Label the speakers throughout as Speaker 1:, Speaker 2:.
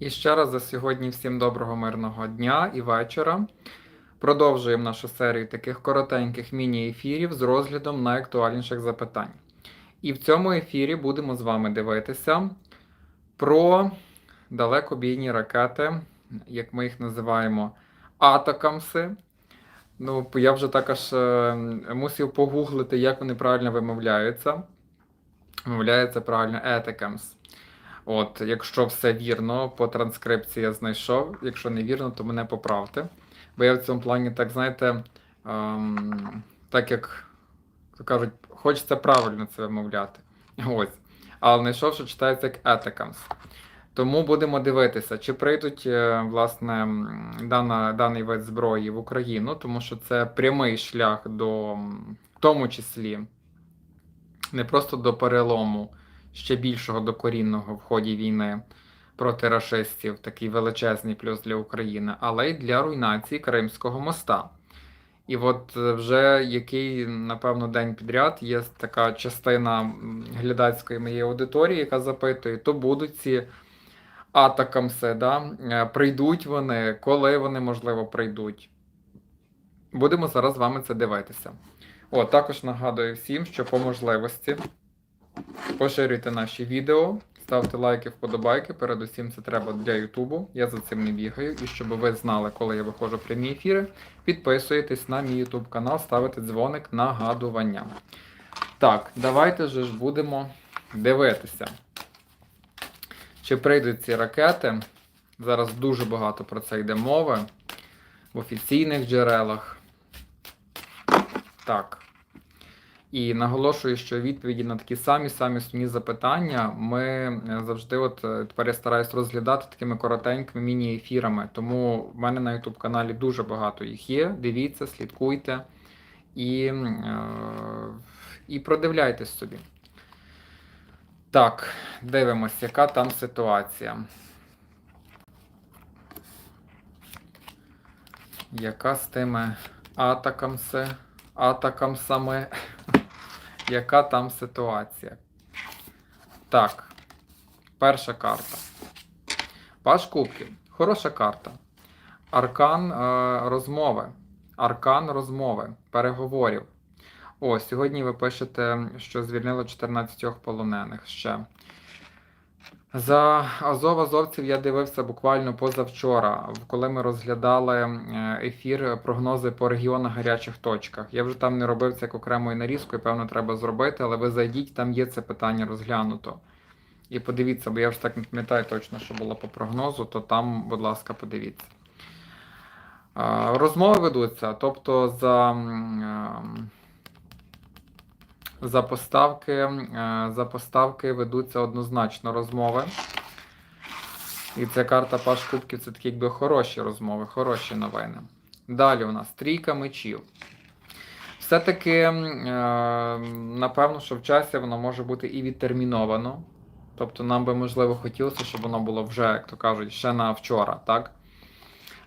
Speaker 1: І ще раз за сьогодні всім доброго мирного дня і вечора. Продовжуємо нашу серію таких коротеньких міні-ефірів з розглядом найактуальніших запитань. І в цьому ефірі будемо з вами дивитися про далекобійні ракети, як ми їх називаємо, атакамси. Ну, я вже також е, мусив погуглити, як вони правильно вимовляються. Вимовляється правильно етикамс. От, якщо все вірно, по транскрипції я знайшов. Якщо не вірно, то мене поправте. Бо я в цьому плані, так знаєте, ем, так як то кажуть, хочеться правильно це вимовляти. Ось. Але знайшов, що читається як етикамс. Тому будемо дивитися, чи прийдуть е, власне дана, даний вид зброї в Україну, тому що це прямий шлях до, в тому числі, не просто до перелому ще більшого докорінного в ході війни проти рашистів, такий величезний плюс для України, але й для руйнації Кримського моста. І от е, вже який, напевно, день підряд є така частина глядацької моєї аудиторії, яка запитує, то будуть ці атакамси, да? е, прийдуть вони, коли вони, можливо, прийдуть. Будемо зараз з вами це дивитися. О, також нагадую всім, що по можливості поширюйте наші відео, ставте лайки, вподобайки. Передусім, це треба для Ютубу. Я за цим не бігаю. І щоб ви знали, коли я виходжу в прямі ефіри, підписуєтесь на мій Ютуб канал, ставите дзвоник нагадування. Так, давайте же ж будемо дивитися. Чи прийдуть ці ракети? Зараз дуже багато про це йде мови в офіційних джерелах. Так. І наголошую, що відповіді на такі самі самі сумні запитання ми е, завжди, от е, тепер я стараюсь розглядати такими коротенькими міні-ефірами. Тому в мене на YouTube каналі дуже багато їх є. Дивіться, слідкуйте і, е, і продивляйтесь собі. Так, дивимось, яка там ситуація. Яка з тими атакамси, атакамсами? Яка там ситуація? Так, перша карта. Паш Кубків. Хороша карта. Аркан е, розмови. Аркан розмови, переговорів. О, сьогодні ви пишете, що звільнили 14 полонених ще. За Азов Азовців я дивився буквально позавчора, коли ми розглядали е, ефір прогнози по регіонах гарячих точках. Я вже там не робив це як окремою нарізкою, певно, треба зробити, але ви зайдіть, там є це питання розглянуто. І подивіться, бо я вже так не пам'ятаю точно, що було по прогнозу, то там, будь ласка, подивіться. Е, Розмови ведуться, тобто за. За поставки, е, за поставки ведуться однозначно розмови. І ця карта Паш Кубків це такі якби хороші розмови, хороші новини. Далі у нас трійка мечів. Все-таки, е, напевно, що в часі воно може бути і відтерміновано. Тобто нам би, можливо, хотілося, щоб воно було вже, як то кажуть, ще на вчора, так?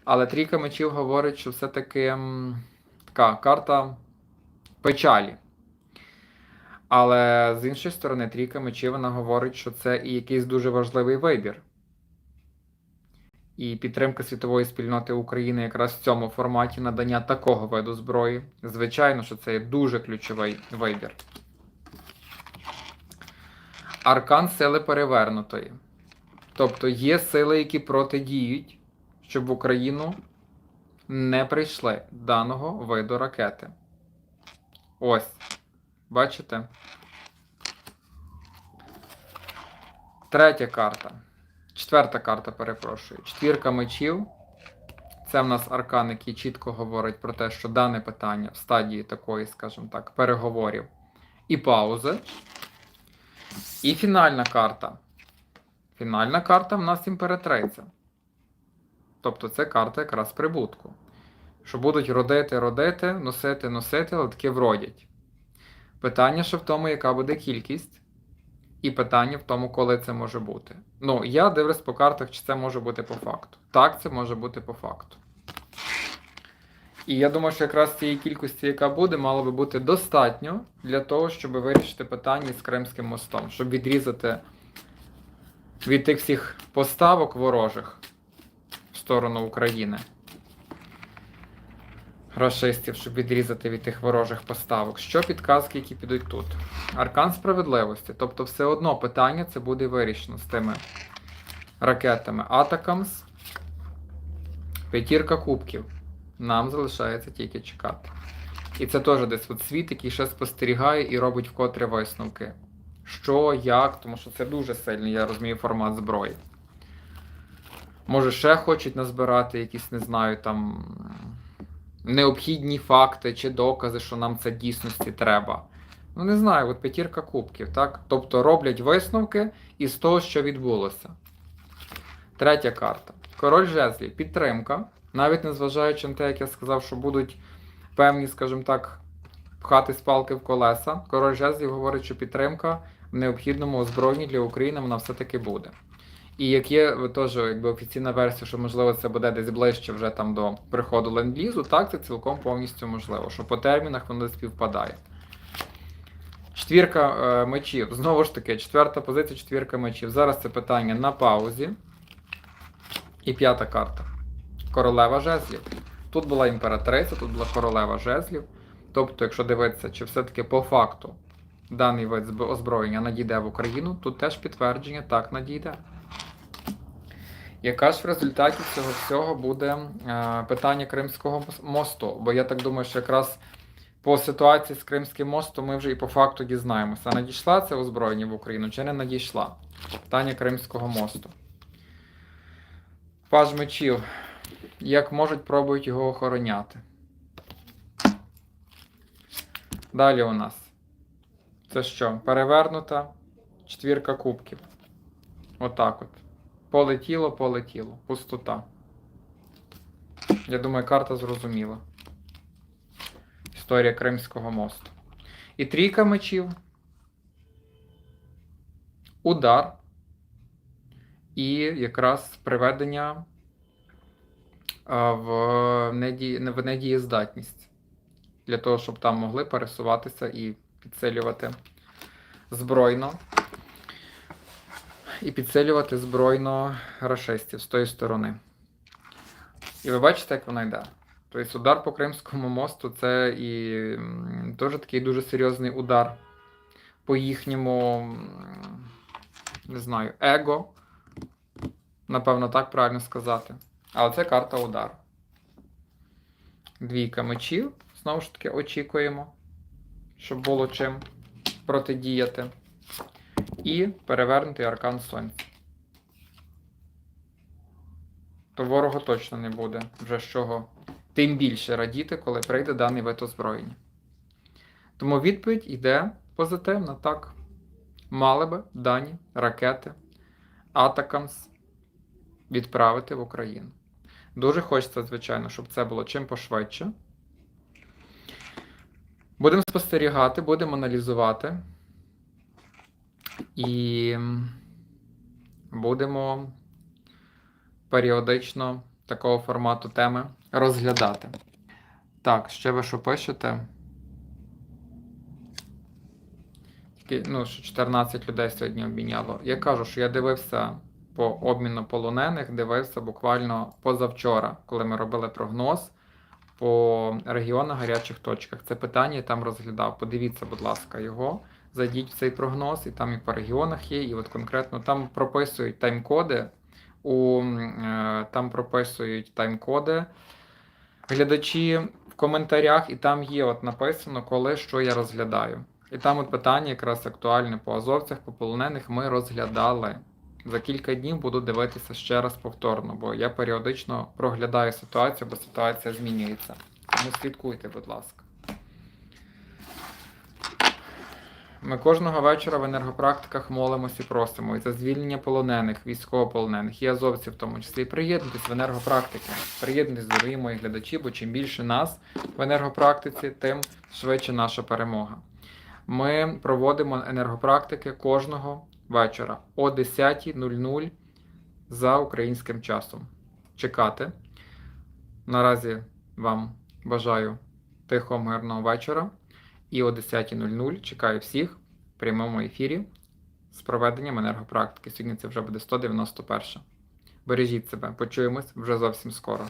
Speaker 1: Але трійка мечів говорить, що все-таки така карта печалі. Але з іншої сторони, трійка мечів вона говорить, що це і якийсь дуже важливий вибір. І підтримка світової спільноти України якраз в цьому форматі надання такого виду зброї. Звичайно, що це є дуже ключовий вибір. Аркан сили перевернутої. Тобто є сили, які протидіють, щоб в Україну не прийшли даного виду ракети. Ось. Бачите? Третя карта. Четверта карта, перепрошую. Четвірка мечів. Це в нас аркан, який чітко говорить про те, що дане питання в стадії такої, скажімо так, переговорів і паузи. І фінальна карта. Фінальна карта в нас імператриця. Тобто це карта якраз прибутку. Що будуть родити, родити, носити, носити, але таки вродять. Питання ще в тому, яка буде кількість, і питання в тому, коли це може бути. Ну, я дивлюсь по картах, чи це може бути по факту. Так, це може бути по факту. І я думаю, що якраз цієї кількості, яка буде, мало би бути достатньо для того, щоб вирішити питання з Кримським мостом, щоб відрізати від тих всіх поставок ворожих в сторону України. Рашистів, щоб відрізати від тих ворожих поставок. Що підказки, які підуть тут? Аркан справедливості. Тобто, все одно питання це буде вирішено з тими ракетами Атакамс. П'ятірка кубків. Нам залишається тільки чекати. І це теж десь от світ, який ще спостерігає і робить вкотре висновки. Що, як, тому що це дуже сильний, я розумію, формат зброї. Може, ще хочуть назбирати якісь, не знаю, там необхідні факти чи докази, що нам це дійсності треба. Ну, не знаю, от п'ятірка кубків, так? Тобто роблять висновки із того, що відбулося. Третя карта. Король жезлів, підтримка. Навіть незважаючи на те, як я сказав, що будуть певні, скажімо так, пхати спалки в колеса. Король жезлів говорить, що підтримка в необхідному озброєнні для України вона все-таки буде. І як є теж якби офіційна версія, що можливо це буде десь ближче вже там до приходу ленд-лізу, так це цілком повністю можливо, що по термінах воно співпадає. Четвірка е, мечів. Знову ж таки, четверта позиція, четвірка мечів. Зараз це питання на паузі. І п'ята карта. Королева жезлів. Тут була імператриця, тут була королева жезлів. Тобто, якщо дивитися, чи все-таки по факту даний вид озброєння надійде в Україну, тут теж підтвердження так надійде. Яка ж в результаті цього всього буде е, питання Кримського мосту? Бо я так думаю, що якраз по ситуації з Кримським мостом ми вже і по факту дізнаємося, надійшла це озброєння в Україну чи не надійшла. Питання Кримського мосту. Паж мечів. Як можуть, пробують його охороняти. Далі у нас. Це що? Перевернута четвірка кубків. Отак от. Полетіло, полетіло. Пустота. Я думаю, карта зрозуміла. Історія Кримського мосту. І трійка мечів. Удар. І якраз приведення в, неді... в недієздатність. Для того, щоб там могли пересуватися і підсилювати збройно. І підсилювати збройно рашистів з тої сторони. І ви бачите, як вона йде. Тобто удар по Кримському мосту це і теж такий дуже серйозний удар по їхньому, не знаю, его. Напевно, так правильно сказати. Але це карта удару. Двійка мечів. Знову ж таки, очікуємо, щоб було чим протидіяти. І перевернутий аркан сонця. То ворогу точно не буде вже з чого тим більше радіти, коли прийде даний вид озброєння. Тому відповідь йде позитивна, так. Мали би дані ракети Атакамс відправити в Україну. Дуже хочеться, звичайно, щоб це було чим пошвидше. Будемо спостерігати, будемо аналізувати. І будемо періодично такого формату теми розглядати. Так, ще ви що пишете? Ну, що 14 людей сьогодні обміняло. Я кажу, що я дивився по обміну полонених, дивився буквально позавчора, коли ми робили прогноз по регіонах гарячих точках. Це питання я там розглядав. Подивіться, будь ласка, його. Зайдіть в цей прогноз, і там і по регіонах є, і от конкретно там прописують тайм-коди. Е, там прописують тайм-коди глядачі в коментарях, і там є от написано, коли що я розглядаю. І там от питання якраз актуальне по азовцях, по полонених ми розглядали. За кілька днів буду дивитися ще раз повторно, бо я періодично проглядаю ситуацію, бо ситуація змінюється. Тому слідкуйте, будь ласка. Ми кожного вечора в енергопрактиках молимось і просимо і за звільнення полонених, військовополонених і азовців, в тому числі. Приєднуйтесь в енергопрактики. Приєднуйтесь, дорогі мої глядачі, бо чим більше нас в енергопрактиці, тим швидше наша перемога. Ми проводимо енергопрактики кожного вечора о 10.00 за українським часом. Чекати. Наразі вам бажаю тихого, мирного вечора. І о 10.00 чекаю всіх в прямому ефірі з проведенням енергопрактики. Сьогодні це вже буде 191. Бережіть себе, почуємось вже зовсім скоро.